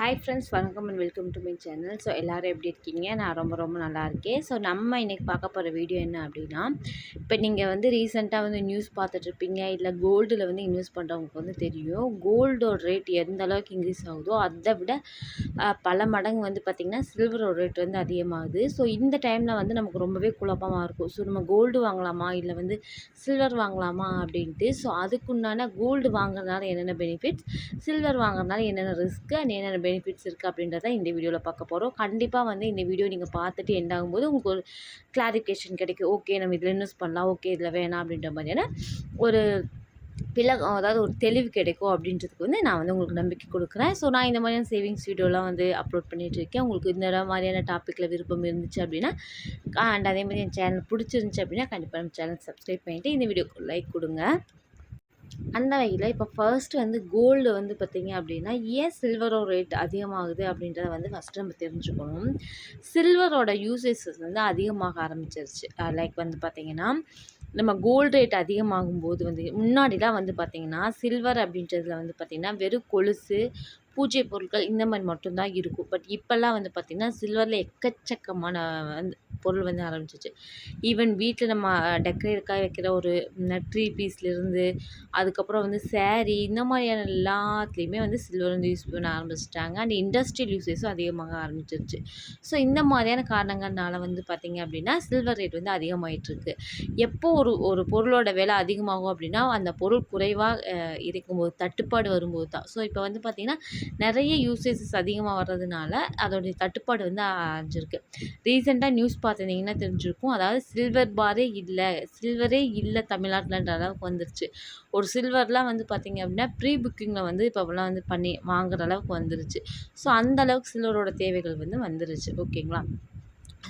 Hi friends வணக்கம் and welcome to my channel so எல்லோரும் எப்படி இருக்கீங்க? நான் ரொம்ப ரொம்ப நல்லா இருக்கேன். ஸோ நம்ம இன்றைக்கி பார்க்க போகிற வீடியோ என்ன அப்படின்னா இப்போ நீங்கள் வந்து ரீசெண்டாக வந்து நியூஸ் பார்த்துட்ருப்பீங்க இல்லை கோல்டில் வந்து இன்வெஸ்ட் பண்ணுறவங்களுக்கு வந்து தெரியும். கோல்டோட ரேட் எந்த அளவுக்கு இன்க்ரீஸ் ஆகுதோ அதை விட பல மடங்கு வந்து பார்த்திங்கன்னா சில்வரோட ரேட் வந்து அதிகமாகுது. ஸோ இந்த டைமில் வந்து நமக்கு ரொம்பவே குழப்பமாக இருக்கும். ஸோ நம்ம கோல்டு வாங்கலாமா? இல்லை வந்து சில்வர் வாங்கலாமா? அப்படின்ட்டு. ஸோ அதுக்குண்டான கோல்டு வாங்குறதுனால என்னென்ன பெனிஃபிட்ஸ் சில்வர் வாங்குறதுனால என்னென்ன ரிஸ்க்கு அண்ட் என்னென்ன பெனிஃபிட்ஸ் இருக்குது அப்படின்றத இந்த வீடியோவில் பார்க்க போகிறோம் கண்டிப்பாக வந்து இந்த வீடியோ நீங்கள் பார்த்துட்டு எண்ட் ஆகும்போது உங்களுக்கு ஒரு கிளாரிஃபிகேஷன் கிடைக்கும். ஓகே நம்ம இதில் இன்வெஸ்ட் பண்ணலாம். ஓகே இதில் வேணாம் அப்படின்ற மாதிரியான ஒரு பிள்ளை அதாவது ஒரு தெளிவு கிடைக்கும் அப்படின்றதுக்கு வந்து நான் வந்து உங்களுக்கு நம்பிக்கை கொடுக்குறேன். ஸோ நான் இந்த மாதிரியான சேவிங்ஸ் வீடியோலாம் வந்து அப்லோட் பண்ணிகிட்டு இருக்கேன். உங்களுக்கு இந்த மாதிரியான டாப்பிக்கில் விருப்பம் இருந்துச்சு அப்படின்னா அண்ட் அதே மாதிரி என் சேனல் பிடிச்சிருந்துச்சி அப்படின்னா கண்டிப்பாக நம்ம சேனல் சப்ஸ்கிரைப் பண்ணிவிட்டு இந்த வீடியோக்கு லைக் கொடுங்க. அந்த வகையில் இப்போ ஃபர்ஸ்ட் வந்து கோல்டு வந்து பார்த்திங்க அப்படின்னா ஏன் சில்வரோட ரேட் அதிகமாகுது அப்படின்றத வந்து ஃபஸ்ட்டு நம்ம தெரிஞ்சுக்கணும். சில்வரோட யூசேஜஸ் வந்து அதிகமாக ஆரம்பிச்சிருச்சு. லைக் வந்து பார்த்திங்கன்னா நம்ம கோல்டு ரேட் அதிகமாகும் போது வந்து முன்னாடிலாம் வந்து பார்த்திங்கன்னா சில்வர் அப்படின்றதுல வந்து பார்த்திங்கன்னா வெறும் கொலுசு பூஜை பொருட்கள் இந்த மாதிரி மட்டும்தான் இருக்கும். பட் இப்போல்லாம் வந்து பார்த்திங்கன்னா சில்வரில் எக்கச்சக்கமான வந்து பொருள் வந்து ஆரம்பிச்சிச்சு. ஈவன் வீட்டில் நம்ம டெக்கரேட்டுக்காக வைக்கிற ஒரு ட்ரீ பீஸ்லேருந்து அதுக்கப்புறம் வந்து சேரீ இந்த மாதிரியான எல்லாத்துலேயுமே வந்து சில்வர் வந்து யூஸ் பண்ண ஆரம்பிச்சிட்டாங்க. அண்ட் இண்டஸ்ட்ரியல் யூசேஸும் அதிகமாக ஆரம்பிச்சிருச்சு. ஸோ இந்த மாதிரியான காரணங்கள்னால வந்து பார்த்திங்க அப்படின்னா சில்வர் ரேட் வந்து அதிகமாகிட்டுருக்கு எப்போ ஒரு ஒரு பொருளோட விலை அதிகமாகும் அப்படின்னா அந்த பொருள் குறைவாக இருக்கும்போது தட்டுப்பாடு வரும்போது தான் ஸோ இப்போ வந்து பார்த்திங்கன்னா நிறைய யூசேஜஸ் அதிகமாக வர்றதுனால அதோடைய தட்டுப்பாடு வந்து அடைஞ்சிருக்கு ரீசெண்டாக நியூஸ் பார்த்துருந்தீங்கன்னா தெரிஞ்சிருக்கும். அதாவது சில்வர் பாரே இல்லை. சில்வரே இல்லை தமிழ்நாட்டில்ன்ற அளவுக்கு வந்துருச்சு. ஒரு சில்வர்லாம் வந்து பார்த்திங்க அப்படின்னா ப்ரீ புக்கிங்கில் வந்து இப்போலாம் வந்து பண்ணி வாங்குற அளவுக்கு வந்துருச்சு. ஸோ அந்த அளவுக்கு சில்வரோட தேவைகள் வந்து வந்துருச்சு. ஓகேங்களா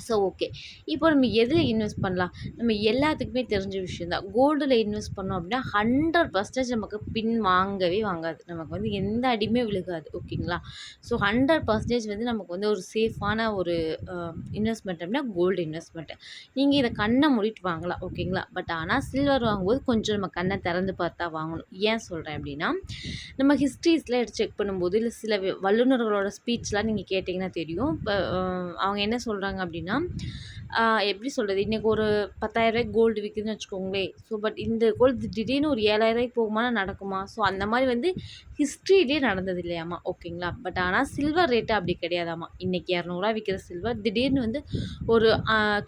ஸோ ஓகே இப்போ நம்ம எதில் இன்வெஸ்ட் பண்ணலாம்? நம்ம எல்லாத்துக்குமே தெரிஞ்ச விஷயம் தான். கோல்டில் இன்வெஸ்ட் பண்ணோம் அப்படின்னா ஹண்ட்ரட் பர்சன்டேஜ் நமக்கு பின் வாங்கவே வாங்காது. நமக்கு வந்து எந்த அடியுமே விழுகாது. ஓகேங்களா ஸோ ஹண்ட்ரட் பர்சன்டேஜ் வந்து நமக்கு வந்து ஒரு சேஃபான ஒரு இன்வெஸ்ட்மெண்ட் அப்படின்னா கோல்டு இன்வெஸ்ட்மெண்ட்டு நீங்கள் இதை கண்ணை மூடிட்டு வாங்கலாம். ஓகேங்களா பட் ஆனால் சில்வர் வாங்கும்போது கொஞ்சம் நம்ம கண்ணை திறந்து பார்த்தா வாங்கணும். ஏன் சொல்கிறேன் அப்படின்னா நம்ம ஹிஸ்ட்ரிஸில் எடுத்து செக் பண்ணும்போது இல்லை சில வல்லுநர்களோட ஸ்பீச்லாம் நீங்கள் கேட்டிங்கன்னா தெரியும். இப்போ அவங்க என்ன சொல்கிறாங்க அப்படின்னா அப்படின்னா எப்படி சொல்கிறது இன்றைக்கி ஒரு பத்தாயிரரூவாய்க்கு கோல்டு விற்குதுன்னு வச்சுக்கோங்களேன். ஸோ பட் இந்த கோல்டு திடீர்னு ஒரு ஏழாயிரரூவாய்க்கு போகுமானா நடக்குமா? ஸோ அந்த மாதிரி வந்து ஹிஸ்ட்ரியிலே நடந்தது இல்லையாம்மா ஓகேங்களா பட் ஆனால் சில்வர் ரேட்டு அப்படி கிடையாதாம்மா இன்றைக்கி இரநூறுவா விற்கிற சில்வர் திடீர்னு வந்து ஒரு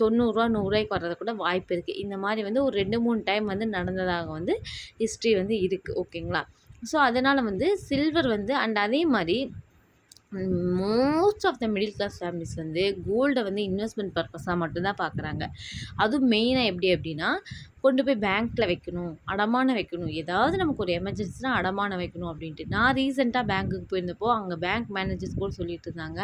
தொண்ணூறுரூவா நூறுரூவாய்க்கு வர்றது கூட வாய்ப்பு இருக்குது இந்த மாதிரி வந்து ஒரு ரெண்டு மூணு டைம் வந்து நடந்ததாக வந்து ஹிஸ்ட்ரி வந்து இருக்குது ஓகேங்களா ஸோ அதனால் வந்து சில்வர் வந்து அண்ட் அதே மாதிரி most of the middle class families வந்து கோல்டை வந்து இன்வெஸ்ட்மெண்ட் பர்பஸாக மட்டும்தான் பார்க்குறாங்க. அதுவும் மெயினாக எப்படி அப்படின்னா கொண்டு போய் பேங்க்கில் வைக்கணும் அடமானம் வைக்கணும். ஏதாவது நமக்கு ஒரு எமர்ஜென்சினா அடமானம் வைக்கணும் அப்படின்ட்டு. நான் ரீசெண்டாக பேங்க்குக்கு போயிருந்தப்போ அங்கே பேங்க் மேனேஜர்ஸ் கூட சொல்லிட்டு இருந்தாங்க.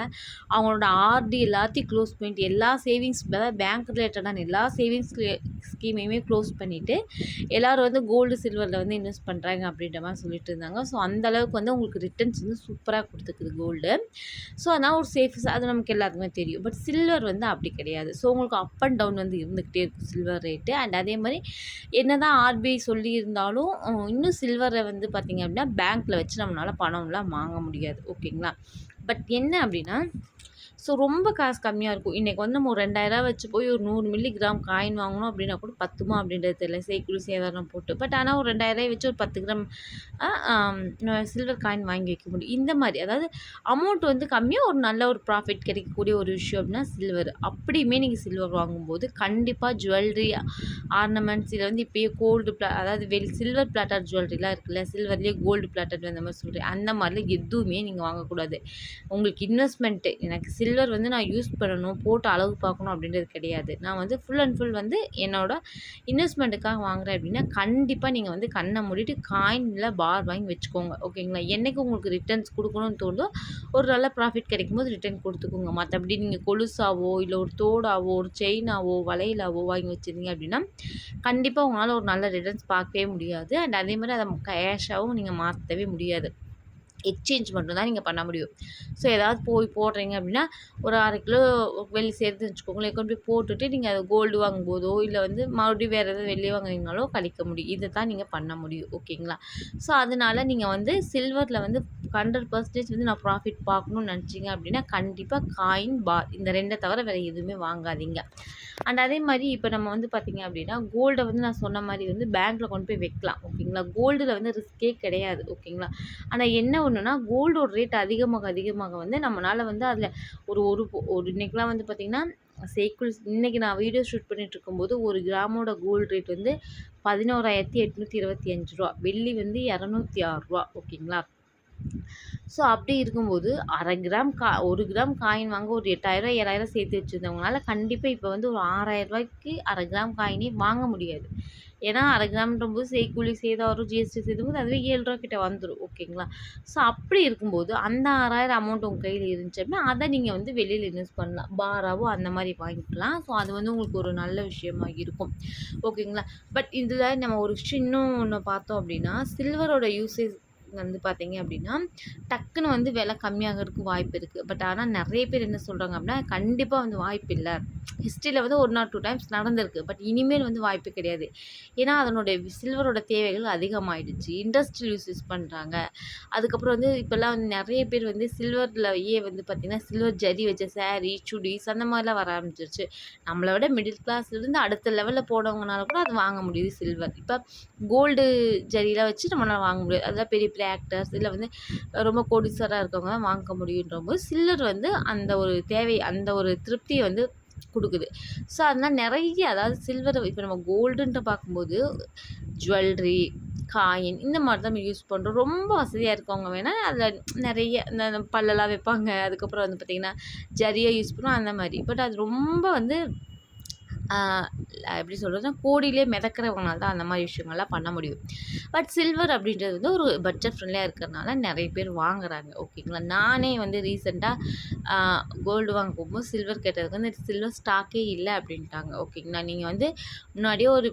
அவங்களோட ஆர்டி எல்லாத்தையும் க்ளோஸ் பண்ணிட்டு எல்லா சேவிங்ஸ் அதாவது பேங்க் ரிலேட்டடான எல்லா சேவிங்ஸ் ஸ்கீமையுமே க்ளோஸ் பண்ணிவிட்டு எல்லோரும் வந்து கோல்டு சில்வரில் வந்து இன்வெஸ்ட் பண்ணுறாங்க அப்படின்ற மாதிரி சொல்லிட்டு இருந்தாங்க. ஸோ அந்தளவுக்கு வந்து உங்களுக்கு ரிட்டர்ன்ஸ் வந்து சூப்பராக கொடுத்துக்குது கோல்டு ஸோ அதனால் ஒரு சேஃப் அது நமக்கு எல்லாத்துக்குமே தெரியும். பட் சில்வர் வந்து அப்படி கிடையாது. ஸோ உங்களுக்கு அப் அண்ட் டவுன் வந்து இருந்துக்கிட்டே இருக்கும் சில்வர் ரேட்டு அண்ட் அதே மாதிரி என்ன தான் ஆர்பிஐ சொல்லியிருந்தாலும் இன்னும் சில்வரை வந்து பார்த்திங்க அப்படின்னா பேங்க்கில் வச்சு நம்மளால் பணம்லாம் வாங்க முடியாது. ஓகேங்களா பட் என்ன அப்படின்னா ஸோ ரொம்ப காசு கம்மியாக இருக்கும். இன்றைக்கி வந்து நம்ம ஒரு ரெண்டாயிரம் வச்சு போய் ஒரு நூறு மில்லி கிராம் காயின் வாங்கணும் அப்படின்னா கூட பத்துமா அப்படின்றது தெரியல. செய்குறி சேதாரம் போட்டு. பட் ஆனால் ஒரு ரெண்டாயிரம் வச்சு ஒரு பத்து கிராம் சில்வர் காயின் வாங்கி வைக்க முடியும். இந்த மாதிரி. அதாவது அமௌண்ட் வந்து கம்மியாக ஒரு நல்ல ஒரு ப்ராஃபிட் கிடைக்கக்கூடிய ஒரு விஷயம் அப்படின்னா சில்வர் அப்படியுமே நீங்கள் சில்வர் வாங்கும்போது கண்டிப்பாக ஜுவல்லரி ஆர்னமெண்ட்ஸ் இதில் வந்து இப்போயே கோல்டு ப்ளா அதாவது வெல் சில்வர் பிளாட்டர் ஜுவல்லரிலாம் இருக்குல்ல? சில்வர்லேயே கோல்டு பிளாட்டர் அந்த மாதிரி சொல்கிறேன் அந்த மாதிரிலாம் எதுவுமே நீங்கள் வாங்கக்கூடாது. உங்களுக்கு இன்வெஸ்ட்மெண்ட்டு எனக்கு சில் சில்வர் வந்து நான் யூஸ் பண்ணணும் போட்டு அளவு பார்க்கணும் அப்படின்றது கிடையாது. நான் வந்து ஃபுல் அண்ட் ஃபுல் வந்து என்னோடய இன்வெஸ்ட்மெண்ட்டுக்காக வாங்குறேன் அப்படின்னா கண்டிப்பாக நீங்கள் வந்து கண்ணை மூடிட்டு காயினில் பார் வாங்கி வச்சுக்கோங்க. ஓகேங்களா என்றைக்கு உங்களுக்கு ரிட்டர்ன்ஸ் கொடுக்கணும்னு தோணுதோ ஒரு நல்ல ப்ராஃபிட் கிடைக்கும் போது ரிட்டர்ன் கொடுத்துக்கோங்க. மற்றபடி நீங்கள் கொலுசாவோ இல்லை ஒரு தோடாவோ ஒரு செயினாவோ வளையலாவோ வாங்கி வச்சுருந்தீங்க அப்படின்னா கண்டிப்பாக உங்களால் ஒரு நல்ல ரிட்டர்ன்ஸ் பார்க்கவே முடியாது. அண்ட் அதே மாதிரி அதை கேஷாகவும் நீங்கள் மாற்றவே முடியாது. எக்ஸ்சேஞ்ச் மட்டும்தான் நீங்கள் பண்ண முடியும். ஸோ ஏதாவது போய் போடுறீங்க அப்படின்னா ஒரு அரை கிலோ வெள்ளி சேர்த்து வச்சுக்கோங்களேன் கொண்டு போய் போட்டுட்டு நீங்கள் அதை கோல்டு வாங்கும்போதோ இல்லை வந்து மறுபடியும் வேறு எதாவது வெள்ளி வாங்குறீங்கனாலோ கழிக்க முடியும். இதை தான் நீங்கள் பண்ண முடியும். ஓகேங்களா ஸோ அதனால் நீங்கள் வந்து சில்வரில் வந்து ஹண்ட்ரட் பர்சன்டேஜ் வந்து நான் ப்ராஃபிட் பார்க்கணுன்னு நினச்சிங்க அப்படின்னா கண்டிப்பாக காயின் பார் இந்த ரெண்டை தவிர வேறு எதுவுமே வாங்காதீங்க. அண்ட் அதே மாதிரி இப்போ நம்ம வந்து பார்த்திங்க அப்படின்னா கோல்டை வந்து நான் சொன்ன மாதிரி வந்து பேங்க்கில் கொண்டு போய் வைக்கலாம். ஓகேங்களா கோல்டில் வந்து ரிஸ்க்கே கிடையாது. ஓகேங்களா ஆனால் என்ன ஒன்று ஒன்றுனா கோல்டோட ரேட் அதிகமாக அதிகமாக வந்து நம்மளால் வந்து அதில் ஒரு ஒரு ஒரு இன்றைக்கெலாம் வந்து பார்த்திங்கன்னா சேக்குள் இன்றைக்கி நான் வீடியோ ஷூட் பண்ணிகிட்டு இருக்கும்போது ஒரு கிராமோட கோல்டு ரேட் வந்து பதினோராயிரத்தி எட்நூற்றி இருபத்தி அஞ்சு ரூபா. வெள்ளி வந்து இரநூத்தி ஆறுரூவா ஓகேங்களா? ஸோ அப்படி இருக்கும்போது அரை கிராம் கா ஒரு கிராம் காயின் வாங்க ஒரு எட்டாயிரம் ஏழாயிரம் சேர்த்து வச்சுருந்தவங்களால கண்டிப்பாக இப்போ வந்து ஒரு ஆறாயிரம் ரூபாய்க்கு அரை கிராம் காயினே வாங்க முடியாது. ஏன்னா அரை கிராம்ன்றபோது செய்கூலி சேதாரம் ஜிஎஸ்டி செய்தும்போது அதுவே ஏழு ரூபா கிட்ட வந்துடும் ஓகேங்களா? ஸோ அப்படி இருக்கும்போது அந்த ஆறாயிரம் அமௌண்ட் உங்கள் கையில் இருந்துச்சு அப்படின்னா அதை நீங்கள் வந்து வெளியில் இன்வெஸ்ட் பண்ணலாம். பாராவோ அந்த மாதிரி வாங்கிக்கலாம். ஸோ அது வந்து உங்களுக்கு ஒரு நல்ல விஷயமா இருக்கும். ஓகேங்களா? பட் இதில் நம்ம ஒரு விஷயம் இன்னும் ஒன்று பார்த்தோம் அப்படின்னா சில்வரோட யூசேஜ் வந்து பார்த்தீங்க அப்படின்னா டக்குன்னு வந்து விலை கம்மியாகிறதுக்கு வாய்ப்பு இருக்குது பட் ஆனால் நிறைய பேர் என்ன சொல்கிறாங்க அப்படின்னா கண்டிப்பாக வந்து வாய்ப்பு இல்லை. ஹிஸ்ட்ரியில் வந்து ஒரு நாள் டூ டைம்ஸ் நடந்திருக்கு. பட் இனிமேல் வந்து வாய்ப்பு கிடையாது. ஏன்னா அதனுடைய சில்வரோட தேவைகள் அதிகமாகிடுச்சு இண்டஸ்ட்ரியல் யூஸ் யூஸ் பண்ணுறாங்க அதுக்கப்புறம் வந்து இப்போல்லாம் வந்து நிறைய பேர் வந்து சில்வர்லையே வந்து பார்த்திங்கன்னா சில்வர் ஜரி வச்ச சேரீ சுடிஸ் அந்த மாதிரிலாம் வர ஆரம்பிச்சிருச்சு. நம்மளை விட மிடில் கிளாஸ்லேருந்து அடுத்த லெவலில் போனவங்கனால கூட அது வாங்க முடியுது சில்வர் இப்போ கோல்டு ஜரியெலாம் வச்சு நம்மளால் வாங்க முடியாது. அதெல்லாம் பெரிய பெரிய ஆக்டர்ஸ் இல்லை வந்து ரொம்ப கோடீஸ்வரராக இருக்கவங்க தான் வாங்க முடியுன்ற போது சில்லர் வந்து அந்த ஒரு தேவை அந்த ஒரு திருப்தியை வந்து கொடுக்குது. ஸோ அதனால் நிறைய அதாவது சில்வர் இப்போ நம்ம கோல்டுன்ட்டு பார்க்கும்போது ஜுவல்லரி காயின் இந்த மாதிரி தான் நம்ம யூஸ் பண்ணுறோம் ரொம்ப வசதியாக இருக்கவங்க வேணால் அதில் நிறைய இந்த பல்லெல்லாம் வைப்பாங்க. அதுக்கப்புறம் வந்து பார்த்திங்கன்னா ஜரியாக யூஸ் பண்ணுவோம். அந்த மாதிரி. பட் அது ரொம்ப வந்து எப்படி சொல்கிறதுனா கோடியிலே மிதக்கிறவங்களால தான் அந்த மாதிரி விஷயங்கள்லாம் பண்ண முடியும். பட் சில்வர் அப்படின்றது வந்து ஒரு பட்ஜெட் ஃப்ரெண்ட்லியாக இருக்கிறதுனால நிறைய பேர் வாங்குறாங்க. ஓகேங்களா? நானே வந்து ரீசெண்டாக கோல்டு வாங்க போகும்போது சில்வர் கேட்டதுக்கு வந்து சில்வர் ஸ்டாக்கே இல்லை அப்படின்ட்டாங்க. ஓகேங்களா? நீங்கள் வந்து முன்னாடியே ஒரு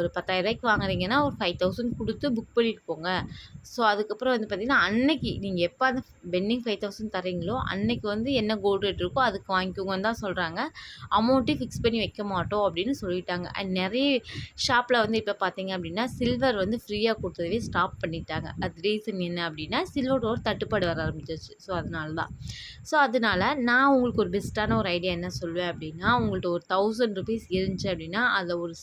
ஒரு பத்தாயிரரூபாய்க்கு வாங்குறீங்கன்னா ஒரு ஃபைவ் தௌசண்ட் கொடுத்து புக் பண்ணிட்டு போங்க. ஸோ அதுக்கப்புறம் வந்து பார்த்திங்கன்னா அன்னைக்கு நீங்கள் எப்போ அந்த பெண்டிங் ஃபைவ் தௌசண்ட் தரீங்களோ அன்னைக்கு வந்து என்ன கோல்டு ரேட் இருக்கோ அதுக்கு வாங்கிக்கோங்கன்னு தான் சொல்கிறாங்க அமௌண்ட்டே ஃபிக்ஸ் பண்ணி வைக்க மாட்டோம். மாட்டோம் அப்படின்னு சொல்லிட்டாங்க. அண்ட் நிறைய ஷாப்பில் வந்து இப்போ பார்த்தீங்க அப்படின்னா சில்வர் வந்து ஃப்ரீயாக கொடுத்ததவே ஸ்டாப் பண்ணிட்டாங்க. அது ரீசன் என்ன அப்படின்னா சில்வரோட ஒரு தட்டுப்பாடு வர ஆரம்பிச்சிச்சு ஸோ அதனால தான் ஸோ அதனால் நான் உங்களுக்கு ஒரு பெஸ்ட்டான ஒரு ஐடியா என்ன சொல்லுவேன் அப்படின்னா உங்கள்கிட்ட ஒரு தௌசண்ட் ருபீஸ் இருந்துச்சு அப்படின்னா அதில் ஒரு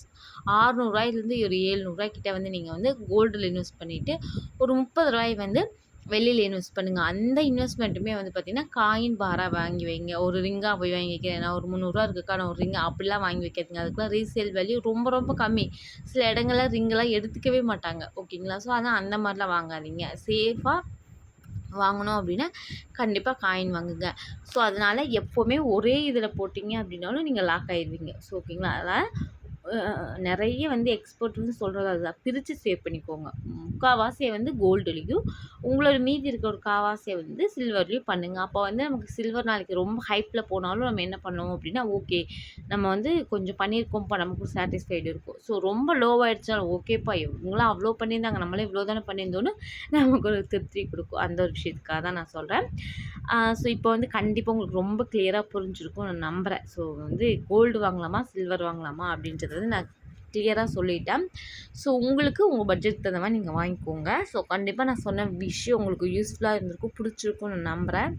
ஆறுநூறுவாயிலேருந்து ஒரு ஏழ்நூறுரூவா கிட்டே வந்து நீங்கள் வந்து கோல்டில் இன்வெஸ்ட் பண்ணிவிட்டு ஒரு முப்பது ரூபாய் வந்து வெளியில் இன்வெஸ்ட் பண்ணுங்கள் அந்த இன்வெஸ்ட்மெண்ட்டுமே வந்து பார்த்திங்கன்னா காயின் பாராக வாங்கி வைங்க. ஒரு ரிங்காக போய் வாங்கி வைக்கிறேன் நான் ஒரு முந்நூறுரூவா இருக்குக்கா ஒரு ரிங் அப்படிலாம் வாங்கி வைக்கிறதுங்க அதுக்கெலாம் ரீசேல் வேல்யூ ரொம்ப ரொம்ப கம்மி. சில இடங்கள்லாம் ரிங்கெல்லாம் எடுத்துக்கவே மாட்டாங்க. ஓகேங்களா ஸோ அதான் அந்த மாதிரிலாம் வாங்காதீங்க. சேஃபாக வாங்கணும் அப்படின்னா கண்டிப்பாக காயின் வாங்குங்க. ஸோ அதனால் எப்போவுமே ஒரே இதில் போட்டிங்க அப்படின்னாலும் நீங்கள் லாக் ஆயிடுவீங்க. ஸோ ஓகேங்களா அதனால் நிறைய வந்து எக்ஸ்போர்ட்னு வந்து சொல்கிறது அதுதான். பிரித்து சேவ் பண்ணிக்கோங்க. முக்கால்வாசியை வந்து கோல்டுலேயும் உங்களோட மீதி இருக்க ஒரு காவாசியை வந்து சில்வர்லேயும் பண்ணுங்கள் அப்போ வந்து நமக்கு சில்வர் நாளைக்கு ரொம்ப ஹைப்பில் போனாலும் நம்ம என்ன பண்ணுவோம் அப்படின்னா ஓகே நம்ம வந்து கொஞ்சம் பண்ணியிருக்கோம்ப்பா நமக்கு சாட்டிஸ்ஃபைடு இருக்கும். ஸோ ரொம்ப லோவாகிடுச்சாலும் ஓகேப்பா இவங்களாம் அவ்வளோ பண்ணியிருந்தாங்க நம்மளே இவ்வளோ தானே பண்ணியிருந்தோன்னு நமக்கு ஒரு திருப்தி கொடுக்கும். அந்த ஒரு விஷயத்துக்காக தான் நான் சொல்கிறேன் ஸோ இப்போ வந்து கண்டிப்பாக உங்களுக்கு ரொம்ப கிளியராக புரிஞ்சிருக்கும். நான் நம்புகிறேன் ஸோ வந்து கோல்டு வாங்கலாமா சில்வர் வாங்கலாமா அப்படின்றது அப்படின்றது நான் கிளியராக சொல்லிட்டேன். ஸோ உங்களுக்கு உங்கள் பட்ஜெட் தகுந்த மாதிரி நீங்கள் வாங்கிக்கோங்க. ஸோ கண்டிப்பாக நான் சொன்ன விஷயம் உங்களுக்கு யூஸ்ஃபுல்லாக இருந்திருக்கும் பிடிச்சிருக்கும் நான் நம்புகிறேன்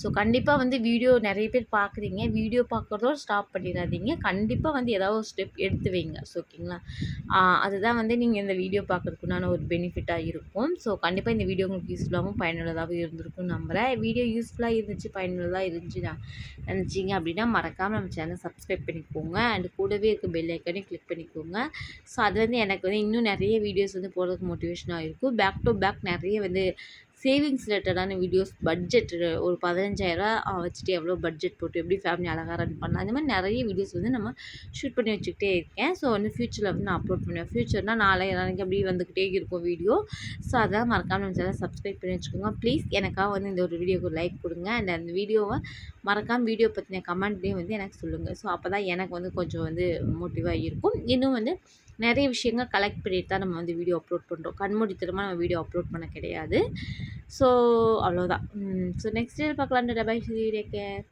ஸோ கண்டிப்பாக வந்து வீடியோ நிறைய பேர் பார்க்குறீங்க. வீடியோ பார்க்குறதோட ஸ்டாப் பண்ணிடாதீங்க. கண்டிப்பாக வந்து ஏதாவது ஒரு ஸ்டெப் எடுத்து வைங்க. ஸோ ஓகேங்களா அதுதான் வந்து நீங்கள் இந்த வீடியோ பார்க்குறதுக்குண்டான ஒரு பெனிஃபிட்டாக இருக்கும். ஸோ கண்டிப்பாக இந்த வீடியோ உங்களுக்கு யூஸ்ஃபுல்லாகவும் பயனுள்ளதாகவும் இருந்திருக்கும் நம்புகிறேன் வீடியோ யூஸ்ஃபுல்லாக இருந்துச்சு பயனுள்ளதாக இருந்துச்சு நான் நினச்சிங்க அப்படின்னா மறக்காமல் நம்ம சேனல் சப்ஸ்கிரைப் பண்ணிக்கோங்க. அண்ட் கூடவே இருக்க பெல் ஐக்கனையும் கிளிக் பண்ணிக்கோங்க. ஸோ அது வந்து எனக்கு வந்து இன்னும் நிறைய வீடியோஸ் வந்து போடுறதுக்கு மோட்டிவேஷனாக இருக்கும். பேக் டு பேக் நிறைய வந்து சேவிங்ஸ் ரிலேட்டடான வீடியோஸ் பட்ஜெட் ஒரு பதினஞ்சாயிரரூவா வச்சுட்டு எவ்வளோ பட்ஜெட் போட்டு எப்படி ஃபேமிலி அழகாக ரன் பண்ணலாம் அந்த மாதிரி நிறைய வீடியோஸ் வந்து நம்ம ஷூட் பண்ணி வச்சுக்கிட்டே இருக்கேன். ஸோ வந்து ஃப்யூச்சரில் வந்து நான் அப்லோட் பண்ணுவேன். ஃப்யூச்சர்னால் நாளை நாளைக்கு அப்படி வந்துக்கிட்டே இருக்கும் வீடியோ. ஸோ அதான் மறக்காமல் நம்ம சேனல் சப்ஸ்கிரைப் பண்ணி வச்சுக்கோங்க. ப்ளீஸ் எனக்காக வந்து இந்த ஒரு வீடியோக்கு லைக் கொடுங்க. அண்ட் அந்த வீடியோவை மறக்காமல் வீடியோ பற்றின கமெண்ட்லேயும் வந்து எனக்கு சொல்லுங்கள் ஸோ அப்போ தான் எனக்கு வந்து கொஞ்சம் வந்து மோட்டிவாக இருக்கும். இன்னும் வந்து நிறைய விஷயங்கள் கலெக்ட் பண்ணிட்டு தான் நம்ம வந்து வீடியோ அப்லோட் பண்ணுறோம் கண்மூடித்தனமாக நம்ம வீடியோ அப்லோட் பண்ண கிடையாது. ஸோ அவ்வளோதான் ஸோ நெக்ஸ்ட் டே பார்க்கலாம் பை வீடியோ கேர்